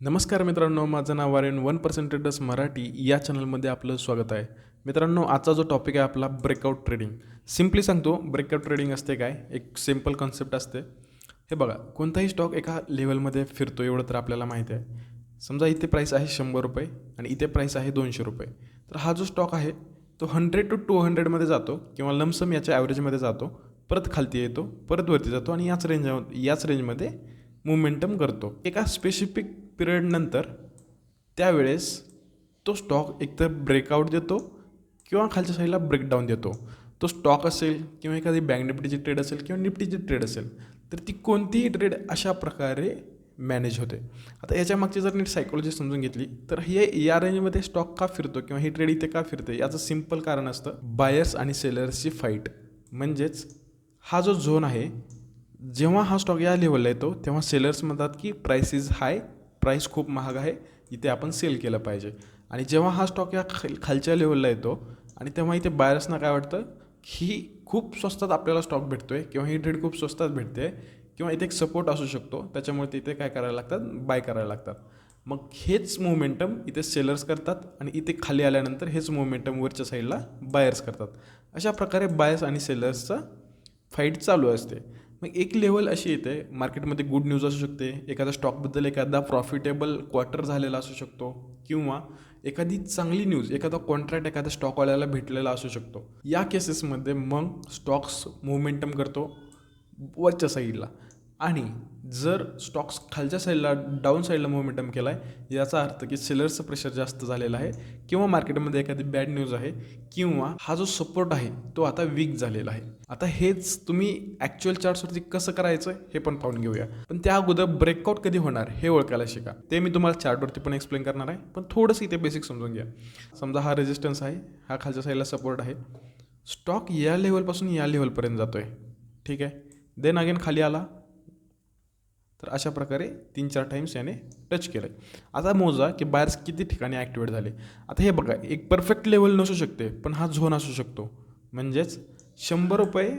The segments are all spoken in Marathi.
नमस्कार मित्रांनो माझं नाव Aryan one percent traders Marathi या चॅनलमध्ये आपलं स्वागत आहे. मित्रांनो आजचा जो टॉपिक आहे आपला ब्रेकआउट ट्रेडिंग सिम्पली सांगतो ब्रेकआउट ट्रेडिंग असते काय? एक सिंपल कॉन्सेप्ट असते. हे बघा कोणताही स्टॉक एका लेवलमध्ये फिरतो एवढं तर आपल्याला माहिती आहे. समजा इथे प्राईस आहे शंभर रुपये आणि इथे प्राईस आहे दोनशे रुपये. तर हा जो स्टॉक आहे तो हंड्रेड टू टू हंड्रेडमध्ये जातो किंवा लमसम याच्या ॲव्हरेजमध्ये जातो परत खालती येतो परत वरती जातो आणि याच रेंज याच रेंजमध्ये मुमेंटम करतो. एका स्पेसिफिक पिरियडनंतर त्यावेळेस तो स्टॉक एकतर ब्रेकआउट देतो किंवा खालच्या साईडला ब्रेकडाऊन देतो. तो स्टॉक असेल किंवा एखादी बँक निफ्टीची ट्रेड असेल किंवा निफ्टीची ट्रेड असेल तर ती कोणतीही ट्रेड अशा प्रकारे मॅनेज होते. आता याच्या मागची जर नीट सायकोलॉजी समजून घेतली तर हे या रेंजमध्ये स्टॉक का फिरतो किंवा ही ट्रेड इथे का फिरते याचं सिंपल कारण असतं बायर्स आणि सेलर्सची फाईट म्हणजेच हा जो झोन आहे जेव्हा हा स्टॉक या लेवलला येतो तेव्हा सेलर्स म्हणतात की प्राइस इज हाय प्राईस खूप महाग आहे इथे आपण सेल केलं पाहिजे. आणि जेव्हा हा स्टॉक या खाल खालच्या लेवलला येतो आणि तेव्हा इथे बायर्सना काय वाटतं ही खूप स्वस्तात आपल्याला स्टॉक भेटतो आहे किंवा ही ट्रेड खूप स्वस्तात भेटते किंवा इथे एक सपोर्ट असू शकतो त्याच्यामुळे तिथे काय करायला लागतात बाय करायला लागतात. मग हेच मोमेंटम इथे सेलर्स करतात आणि इथे खाली आल्यानंतर हेच मोमेंटम वरच्या साईडला बायर्स करतात. अशा प्रकारे बायर्स आणि सेलर्सचा फाईट चालू असते. मग एक लेवल अशी येते मार्केटमध्ये गुड न्यूज असू शकते एखाद्या स्टॉकबद्दल एखादा प्रॉफिटेबल क्वार्टर झालेला असू शकतो किंवा एखादी चांगली न्यूज एखादा कॉन्ट्रॅक्ट एखाद्या स्टॉकवाल्याला भेटलेला असू शकतो. या केसेसमध्ये मग स्टॉक्स मुवमेंटम करतो वरच्या साईडला आणि जर स्टॉक्स खालच्या साईडला डाऊन साईडला मोमेंटम केला आहे याचा अर्थ की सेलर्सचं प्रेशर जास्त झालेलं आहे किंवा मार्केटमध्ये एखादी बॅड न्यूज आहे किंवा हा जो सपोर्ट आहे तो आता वीक झालेला आहे. आता हेच तुम्ही ॲक्च्युअल चार्ट्सवरती कसं करायचं हे पण पाहून घेऊया. पण त्या अगोदर ब्रेकआउट कधी होणार हे ओळखायला शिका. ते मी तुम्हाला चार्टवरती पण एक्सप्लेन करणार आहे पण थोडंसं इथे बेसिक समजून घ्या. समजा हा रेजिस्टन्स आहे हा खालच्या साईडला सपोर्ट आहे. स्टॉक या लेवलपासून या लेवलपर्यंत जातो आहे ठीक आहे? देन अगेन खाली आला. तर अशा प्रकारे तीन चार टाईम्स याने टच केलं आहे आता मोजा की बायर्स किती ठिकाणी ॲक्टिवेट झाले. आता हे बघा एक परफेक्ट लेवल नसू शकते पण हा झोन असू शकतो. म्हणजेच शंभर रुपये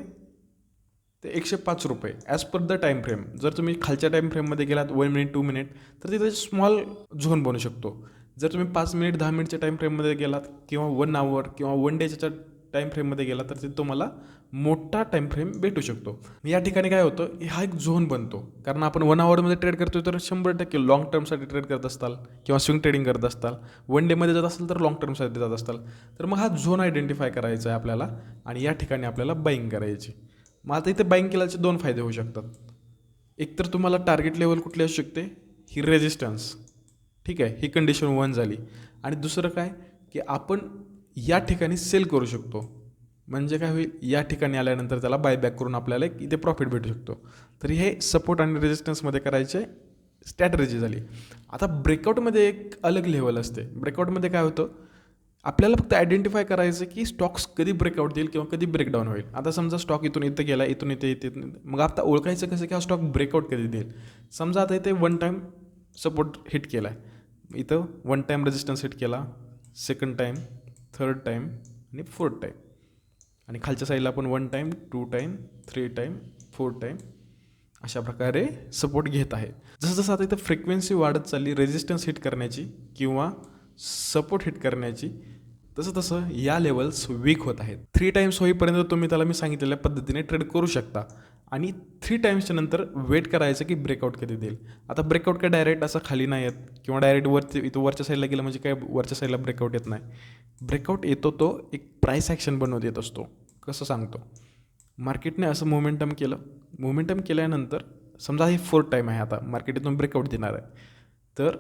ते एकशे पाच रुपये as per the time frame जर तुम्ही खालच्या टाईम फ्रेममध्ये गेलात वन मिनिट टू मिनिट तर तिथे स्मॉल झोन बनू शकतो. जर तुम्ही पाच मिनिट दहा मिनिटच्या टाईम फ्रेममध्ये गेलात किंवा वन आवर किंवा वन डेच्या टाईम फ्रेममध्ये गेला तर ते तुम्हाला मोठा टाईमफ्रेम भेटू शकतो. या ठिकाणी काय होतं हा एक झोन बनतो. कारण आपण वन आवरमध्ये ट्रेड करतोय तर शंभर टक्के लाँग टर्मसाठी ट्रेड करत असताल किंवा स्विंग ट्रेडिंग करत असताल वन डेमध्ये जात असेल तर लाँग टर्मसाठी जात असताल. तर मग हा झोन आयडेंटिफाय करायचा आहे आपल्याला आणि या ठिकाणी आपल्याला बाईंग करायची. मग आता इथे बाईंग केल्याचे दोन फायदे होऊ शकतात. एक तर तुम्हाला टार्गेट लेवल कुठली असू शकते? ही रेजिस्टन्स ठीक आहे ही कंडिशन वन झाली. आणि दुसरं काय? की आपण या ठिकाणी सेल करू शकतो. म्हणजे काय होईल या ठिकाणी आल्यानंतर त्याला बायबॅक करून आपल्याला एक इथे प्रॉफिट भेटू शकतो. तर हे सपोर्ट आणि रेजिस्टन्समध्ये करायचे स्ट्रॅटर्जी झाली. आता ब्रेकआउटमध्ये एक अलग लेवल असते. ब्रेकआउटमध्ये काय होतं आपल्याला फक्त आयडेंटिफाय करायचं की स्टॉक्स कधी ब्रेकआउट देईल किंवा कधी ब्रेकडाऊन होईल. आता समजा स्टॉक इथून इथं गेला इथून इथे इथे मग आता ओळखायचं कसं की हा स्टॉक ब्रेकआउट कधी देईल? समजा आता इथे वन टाईम सपोर्ट हिट केला आहे इथं वन टाईम रेजिस्टन्स हिट केला सेकंड टाईम थर्ड टाईम आणि फोर्थ टाईम आणि खालच्या साईडला आपण one time two time three time four time अशा प्रकारे सपोर्ट घेत आहे. जसं जसं आता इथं फ्रिक्वेन्सी वाढत चालली रेजिस्टन्स हिट करण्याची किंवा सपोर्ट हिट करण्याची तसं तसं या लेवल्स वीक होत आहेत. थ्री टाईम्स होईपर्यंत तुम्ही त्याला मी सांगितलेल्या पद्धतीने ट्रेड करू शकता. आणि थ्री टाईम्सच्या नंतर वेट करायचं की ब्रेकआउट कधी देईल. आता ब्रेकआउट काय डायरेक्ट असं खाली नाही येत किंवा डायरेक्ट वरती इथं वरच्या साईडला गेलं म्हणजे काय? वरच्या साईडला ब्रेकआउट येत नाही. ब्रेकआउट येतो तो एक प्राईस ॲक्शन बनवत येत असतो. कसं सांगतो? मार्केटने असं मोमेंटम केलं. मोमेंटम केल्यानंतर समजा हे फोर्थ टाईम आहे आता मार्केट इथून ब्रेकआउट देणार आहे. तर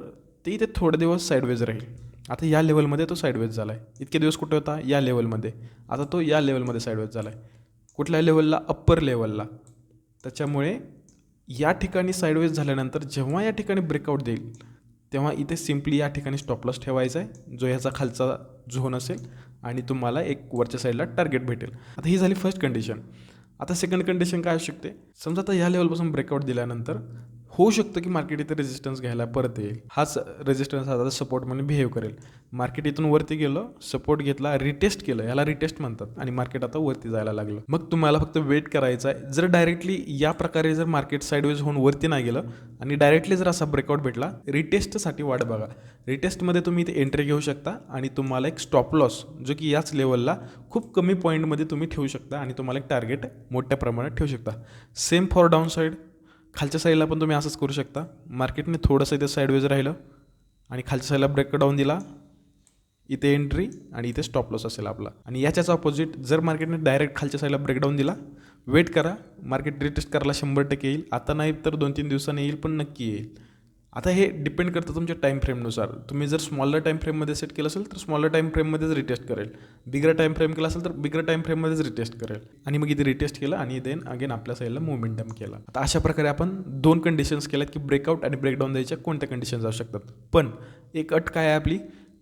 ते इथे थोडे दिवस साईडवेज राहील. आता या लेवलमध्ये तो साईडवेज झाला आहे इतके दिवस कुठे होता? या लेवलमध्ये आता तो या लेवलमध्ये साईडवेज झाला आहे कुठल्या लेवलला अप्पर लेवलला त्याच्यामुळे या ठिकाणी साईडवेज झाल्यानंतर जेव्हा या ठिकाणी ब्रेकआउट देईल तेव्हा इथे सिम्पली या ठिकाणी स्टॉपलॉस ठेवायचा आहे. जो ह्याचा खालचा झोन असेल आणि तुम्हाला एक वरच्या साईडला टार्गेट भेटेल. आता ही झाली फर्स्ट कंडिशन आता सेकंड कंडिशन काय असू शकते? समजा आता या लेवलपासून ब्रेकआउट दिल्यानंतर होऊ शकतं की मार्केट इथे रेजिस्टन्स घ्यायला परत येईल. हाच रेजिस्टन्स आता सपोर्ट म्हणून बिहेव करेल. मार्केट इथून वरती गेलं सपोर्ट घेतला रिटेस्ट केलं याला रिटेस्ट म्हणतात आणि मार्केट आता वरती जायला लागलं. मग तुम्हाला फक्त वेट करायचं आहे. जर डायरेक्टली या प्रकारे जर मार्केट साईडवेज होऊन वरती नाही गेलं आणि डायरेक्टली जर असा ब्रेकआउट भेटला रिटेस्टसाठी वाट बघा. रिटेस्टमध्ये तुम्ही इथे एंट्री घेऊ शकता आणि तुम्हाला एक स्टॉप लॉस जो की याच लेवलला खूप कमी पॉईंटमध्ये तुम्ही ठेवू शकता आणि तुम्हाला एक टार्गेट मोठ्या प्रमाणात ठेवू शकता. सेम फॉर डाऊन साईड खालच्या साईडला पण तुम्ही असंच करू शकता. मार्केटने थोडंसं इथे साईडवेज राहिलं आणि खालच्या साईडला ब्रेक डाऊन दिला. इथे एंट्री आणि इथे स्टॉप लॉस असेल आपला. आणि याच्याच ऑपोजिट जर मार्केटने डायरेक्ट खालच्या साईडला ब्रेकडाऊन दिला वेट करा. मार्केट रिटेस्ट करायला शंभर टक्के येईल. आता नाही तर दोन तीन दिवसांनी येईल पण नक्की येईल. आता हे डिपेंड करतं तुमच्या टाईम फ्रेमनुसार तुम्ही जर स्मॉलर टाईम फ्रेममध्ये सेट केलं असेल तर स्मॉलर टाईम फ्रेममध्येच रिटेस्ट करेल. बिगर टाईम फ्रेम केला असेल तर बिगर टाईम फ्रेममध्येच रिटेस्ट करेल. आणि मग इथे रिटेस्ट केलं आणि देन अगेन आपल्या साईडला मोमेंटम केला. आता अशा प्रकारे आपण दोन कंडिशन्स केल्यात की ब्रेकआउट आणि ब्रेकडाऊन द्यायच्या कोणत्या कंडिशन्स असू शकतात. पण एक अट काय आहे आपली?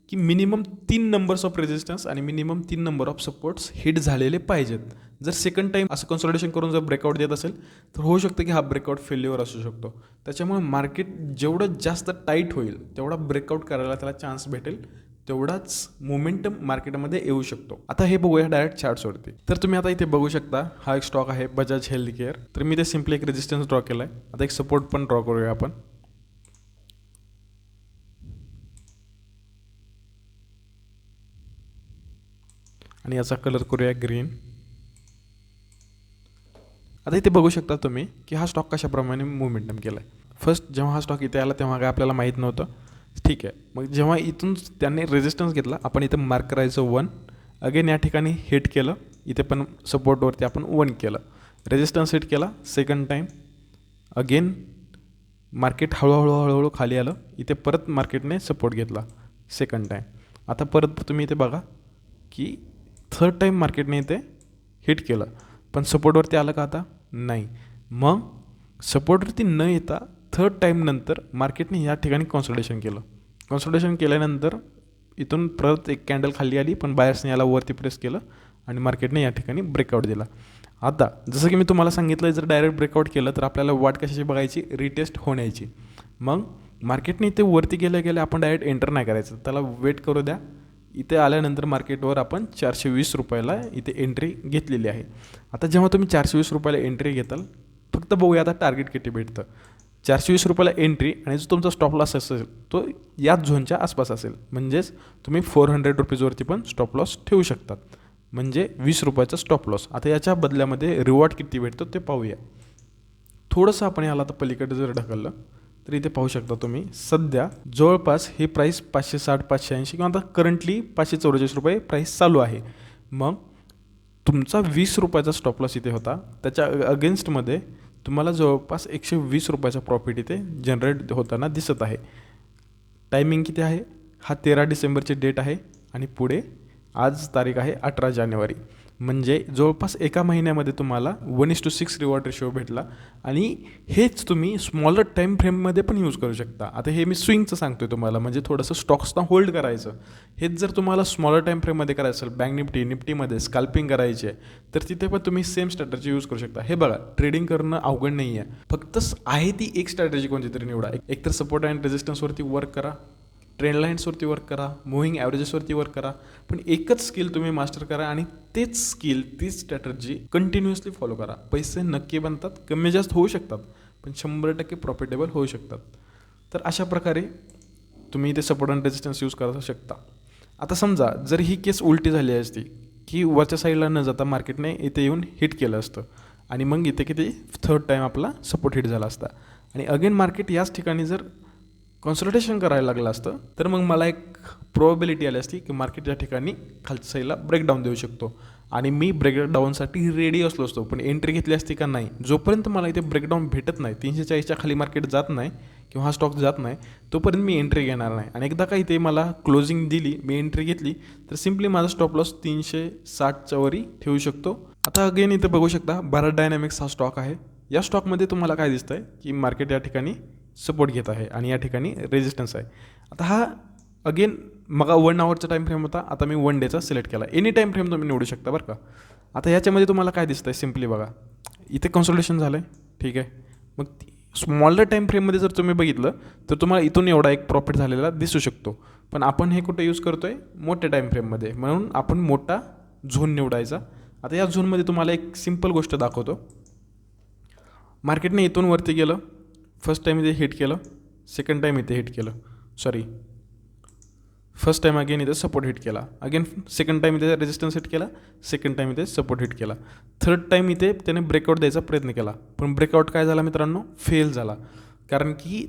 की मिनिमम तीन नंबर्स ऑफ रेजिस्टन्स आणि मिनिमम तीन नंबर ऑफ सपोर्ट्स हिट झालेले पाहिजेत. जर सेकंड टाईम असं कन्सल्टेशन करून जर ब्रेकआउट देत असेल तर होऊ शकतं की हा ब्रेकआउट फेल्युअर असू शकतो. त्याच्यामुळे मार्केट जेवढं जास्त टाईट होईल तेवढा ब्रेकआउट करायला त्याला चान्स भेटेल तेवढाच मोमेंटम मार्केटमध्ये येऊ शकतो. आता हे बघूया डायरेक्ट चार्ट्सवरती तर तुम्ही आता इथे बघू शकता हा एक स्टॉक आहे बजाज हेल्थ केअर तर मी ते सिम्पली एक रेजिस्टन्स ड्रॉ केला आहे आता एक सपोर्ट पण ड्रॉ करूया आपण. आणि याचा कलर करूया ग्रीन आता इथे बघू शकता तुम्ही की हा स्टॉक कशाप्रमाणे मुवमेंटम केला आहे फर्स्ट जेव्हा हा स्टॉक इथे आला तेव्हा काय आपल्याला माहीत नव्हतं. ठीक आहे. मग जेव्हा इथून त्यांनी रेजिस्टन्स घेतला आपण इथे मार्क करायचं वन अगेन या ठिकाणी हिट केलं. इथे पण सपोर्टवरती आपण वन केलं. रेजिस्टन्स हिट केला. सेकंड टाईम अगेन मार्केट हळूहळू हळूहळू खाली आलं. इथे परत मार्केटने सपोर्ट घेतला. सेकंड टाईम आता परत तुम्ही इथे बघा की थर्ड टाईम मार्केटने इथे हिट केलं. पण सपोर्टवरती आलं का आता? नाही. मग सपोर्टवरती न येता थर्ड टाईम नंतर मार्केटने या ठिकाणी कॉन्सल्टेशन केलं. कॉन्सल्टेशन केल्यानंतर इथून परत एक कॅन्डल खाली आली पण बायर्सने याला वरती प्रेस केलं आणि मार्केटने या ठिकाणी ब्रेकआउट दिला. आता जसं की मी तुम्हाला सांगितलं जर डायरेक्ट ब्रेकआउट केलं तर आपल्याला वाट कशाची बघायची? रिटेस्ट होण्याची. मग मार्केटने इथे वरती गेल्या गेल्या आपण डायरेक्ट एंटर नाही करायचं. त्याला वेट करू द्या. इथे आल्यानंतर मार्केटवर आपण चारशे वीस रुपयाला इथे एंट्री घेतलेली आहे. आता जेव्हा तुम्ही चारशे वीस रुपयाला एंट्री घेताल फक्त बघूया आता टार्गेट किती भेटतं. चारशे वीस रुपयाला एंट्री आणि जो तुमचा स्टॉप लॉस असेल तो याच झोनच्या आसपास असेल. म्हणजेच तुम्ही फोर हंड्रेड रुपीजवरती पण स्टॉप लॉस ठेवू शकतात. म्हणजे वीस रुपयाचा स्टॉप लॉस आता याच्या बदल्यामध्ये रिवॉर्ड किती भेटतो ते पाहूया. थोडंसं आपण याला आता पलीकडे जर ढकललं तर इथे पाहू शकता तुम्ही सध्या जवळपास ही प्राईस पाचशे साठ पाचशे ऐंशी किंवा आता करंटली पाचशे चौवेचाळीस रुपये प्राईस चालू आहे. मग तुमचा वीस रुपयाचा स्टॉप लॉस इथे होता. त्याच्या अगेन्स्टमध्ये तुम्हाला जवळपास एकशे वीस रुपयाचा प्रॉफिट इथे जनरेट होताना दिसत आहे. टायमिंग किती आहे? हा तेरा डिसेंबरची डेट आहे आणि पुढे आज तारीख आहे अठरा जानेवारी. म्हणजे जवळपास एका महिन्यामध्ये तुम्हाला one is to six reward ratio भेटला. आणि हेच तुम्ही स्मॉलर टाईम फ्रेममध्ये पण यूज करू शकता. आता हे मी स्विंगचं सांगतोय तुम्हाला. म्हणजे थोडंसं स्टॉक्सना होल्ड करायचं. हेच जर तुम्हाला स्मॉलर टाईम फ्रेममध्ये करायचं असेल बँक निफ्टी निफ्टीमध्ये स्काल्पिंग करायची आहे तर तिथे पण तुम्ही सेम स्ट्रॅटजी यूज करू शकता. हे बघा ट्रेडिंग करणं अवघड नाही आहे फक्त आहे ती एक स्ट्रॅटर्जी कोणती तरी निवडा एकतर सपोर्ट अँड रेजिस्टन्सवरती वर्क करा. ट्रेंड लाईन्सवरती वर्क करा मुव्हिंग ॲव्हरेजेसवरती वर्क करा पण एकच स्किल तुम्ही मास्टर करा आणि तेच स्किल तीच स्ट्रॅटर्जी कंटिन्युअसली फॉलो करा. पैसे नक्की बनतात कमी जास्त होऊ शकतात पण शंभर टक्के प्रॉफिटेबल होऊ शकतात. तर अशा प्रकारे तुम्ही इथे सपोर्ट अँड रेजिस्टन्स यूज करू शकता. आता समजा जर ही केस उलटी झाली असती की वरच्या साईडला न जाता मार्केटने इथे येऊन हिट केलं असतं आणि मग इथे किती? थर्ड टाईम आपला सपोर्ट हिट झाला असता. आणि अगेन मार्केट याच ठिकाणी जर कन्सल्टेशन करायला लागलं असतं तर मग मला एक प्रोबेबिलिटी आली असती की मार्केट या ठिकाणी खालच्या साईडला ब्रेकडाऊन देऊ शकतो. आणि मी ब्रेकडाऊनसाठी रेडी असलो असतो पण एंट्री घेतली असती का नाही? जोपर्यंत मला इथे ब्रेकडाऊन भेटत नाही तीनशे चाळीसच्या खाली मार्केट जात नाही किंवा हा स्टॉक जात नाही तोपर्यंत मी एंट्री घेणार नाही. आणि एकदा का इथे मला क्लोजिंग दिली मी एंट्री घेतली तर सिम्पली माझा स्टॉप लॉस तीनशे साठच्या वरी ठेवू शकतो. आता अगेन इथे बघू शकता भारत डायनॅमिक्स हा स्टॉक आहे. या स्टॉकमध्ये तुम्हाला काय दिसतं आहे की मार्केट या ठिकाणी सपोर्ट घेत आहे आणि या ठिकाणी रेजिस्टन्स आहे. आता हा अगेन मग वन आवरचा टाईम फ्रेम होता. आता मी वन डेचा सिलेक्ट केला. एनी टाईम फ्रेम तुम्ही निवडू शकता बरं का. आता ह्याच्यामध्ये तुम्हाला काय दिसतं आहे सिम्पली बघा. इथे कन्सल्टेशन झालं आहे ठीक आहे. मग स्मॉलर टाईम फ्रेममध्ये जर तुम्ही बघितलं तर तुम्हाला इथून एवढा एक प्रॉफिट झालेला दिसू शकतो. पण आपण हे कुठे यूज करतो आहे मोठ्या टाईम फ्रेममध्ये म्हणून आपण मोठा झोन निवडायचा. आता या झोनमध्ये तुम्हाला एक सिंपल गोष्ट दाखवतो. मार्केटने इथून वरती गेलं. फर्स्ट टाईम इथे हिट केलं. सेकंड टाईम इथे हिट केलं. सॉरी फर्स्ट टाईम अगेन इथे सपोर्ट हिट केला. अगेन सेकंड टाईम इथे रेजिस्टन्स हिट केला. सेकंड टाईम इथे सपोर्ट हिट केला. थर्ड टाईम इथे त्याने ब्रेकआउट द्यायचा प्रयत्न केला. पण ब्रेकआउट काय झाला मित्रांनो? फेल झाला. कारण की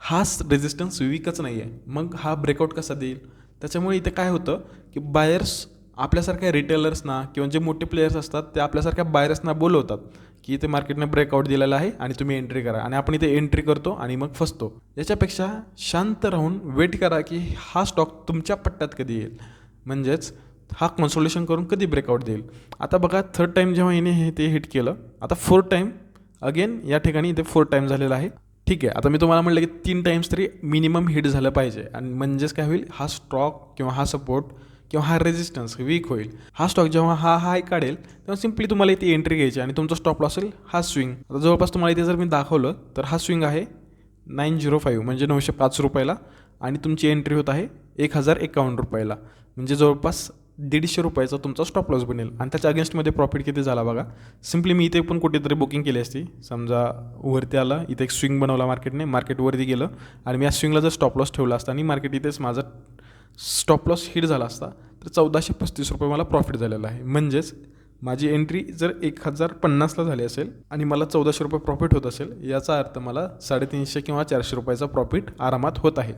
हाच रेजिस्टन्स वीकच नाही आहे मग हा ब्रेकआउट कसा देईल? त्याच्यामुळे इथे काय होतं की बायर्स आपल्यासारख्या रिटेलर्सना किंवा जे मोठे प्लेयर्स असतात ते आपल्यासारख्या बायर्सना बोलवतात. की इथे मार्केटने ब्रेकआउट दिलेला आहे आणि तुम्ही एंट्री करा. आणि आपण इथे एंट्री करतो आणि मग फसतो. याच्यापेक्षा शांत राहून वेट करा की हा स्टॉक तुमच्या पट्ट्यात कधी येईल. म्हणजेच हा कॉन्सोलेशन करून कधी ब्रेकआउट देईल. आता बघा थर्ड टाईम जेव्हा येणे हे ते हिट केलं आता फोर्थ टाईम अगेन या ठिकाणी इथे फोर्थ टाईम झालेला आहे. ठीक आहे आता मी तुम्हाला म्हटलं की तीन टाईम्स तरी मिनिमम हिट झालं पाहिजे. आणि म्हणजेच काय होईल? हा स्टॉक किंवा हा सपोर्ट किंवा हा रेजिस्टन्स वीक होईल. हा स्टॉक जेव्हा हा हाय काढेल तेव्हा सिम्पली तुम्हाला इथे एंट्री घ्यायची आणि तुमचा स्टॉप लॉस असेल हा स्विंग आता जवळपास तुम्हाला इथे जर मी दाखवलं तर हा स्विंग आहे नाईन झिरो फाईव्ह म्हणजे नऊशे पाच रुपयाला. आणि तुमची एंट्री होत आहे एक हजार एकावन्न रुपयाला. म्हणजे जवळपास दीडशे रुपयाचा तुमचा स्टॉप लॉस बनेल. आणि त्याच्या अगेन्स्टमध्ये प्रॉफिट किती झाला बघा. सिम्पली मी इथे पण कुठेतरी बुकिंग केली असती. समजा वरती आला इथे एक स्विंग बनवला मार्केटने मार्केट वरती गेलं. आणि मी या स्विंगला जर स्टॉप लॉस ठेवला असता आणि मार्केट इथेच माझा स्टॉप लॉस हिट झाला असता तर चौदाशे पस्तीस रुपये मला प्रॉफिट झालेला आहे. म्हणजेच माझी एंट्री जर एक हजार पन्नासला झाली असेल आणि मला चौदाशे रुपये प्रॉफिट होत असेल याचा अर्थ मला साडेतीनशे किंवा चारशे रुपयाचा प्रॉफिट आरामात होत आहे.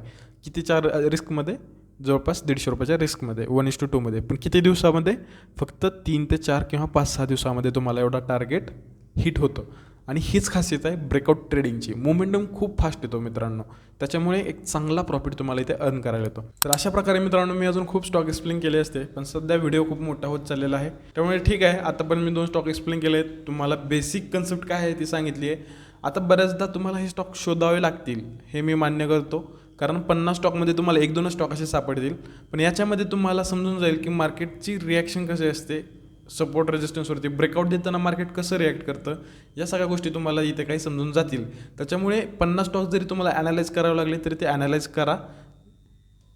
किती चार रिस्कमध्ये जवळपास दीडशे रुपयाच्या रिस्कमध्ये वन इस टू टूमध्ये पण किती दिवसामध्ये? फक्त तीन ते चार किंवा पाच सहा दिवसामध्ये तुम्हाला एवढा टार्गेट हिट होतं. आणि हीच खासियत आहे ब्रेकआउट ट्रेडिंगची मोमेंटम खूप फास्ट येतो मित्रांनो. त्याच्यामुळे एक चांगला प्रॉफिट तुम्हाला इथे अर्न करायला येतो. तर अशा प्रकारे मित्रांनो मी अजून खूप स्टॉक एक्सप्लेन केले असते पण सध्या व्हिडिओ खूप मोठा होत चाललेला आहे. त्यामुळे ठीक आहे आता पण मी दोन स्टॉक एक्सप्लेन केले आहेत. तुम्हाला बेसिक कन्सेप्ट काय आहे ती सांगितली आहे. आता बऱ्याचदा तुम्हाला हे स्टॉक शोधावे लागतील हे मी मान्य करतो. कारण पन्नास स्टॉकमध्ये तुम्हाला एक दोनच स्टॉक असे सापडतील. पण याच्यामध्ये तुम्हाला समजून जाईल की मार्केटची रिॲक्शन कशी असते सपोर्ट रेजिस्टन्सवरती ब्रेकआउट देताना मार्केट कसं रिॲक्ट करतं या सगळ्या गोष्टी तुम्हाला इथे काही समजून जातील. त्याच्यामुळे पन्नास स्टॉक जरी तुम्हाला ॲनालाइज करावं लागले तरी ते ॲनालाइज करा.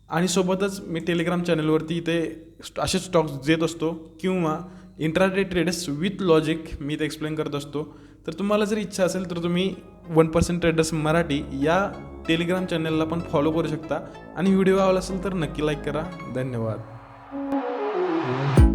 आणि सोबतच मी टेलिग्राम चॅनलवरती इथे स्ट- असे स्टॉक्स देत असतो किंवा इंट्राडे ट्रेडर्स विथ लॉजिक मी इथे एक्सप्लेन करत असतो. तर तुम्हाला जर इच्छा असेल तर तुम्ही वन पर्सेंट ट्रेडर्स मराठी या टेलिग्राम चॅनलला पण फॉलो करू शकता. आणि व्हिडिओ आवडला असेल तर नक्की लाईक करा. धन्यवाद.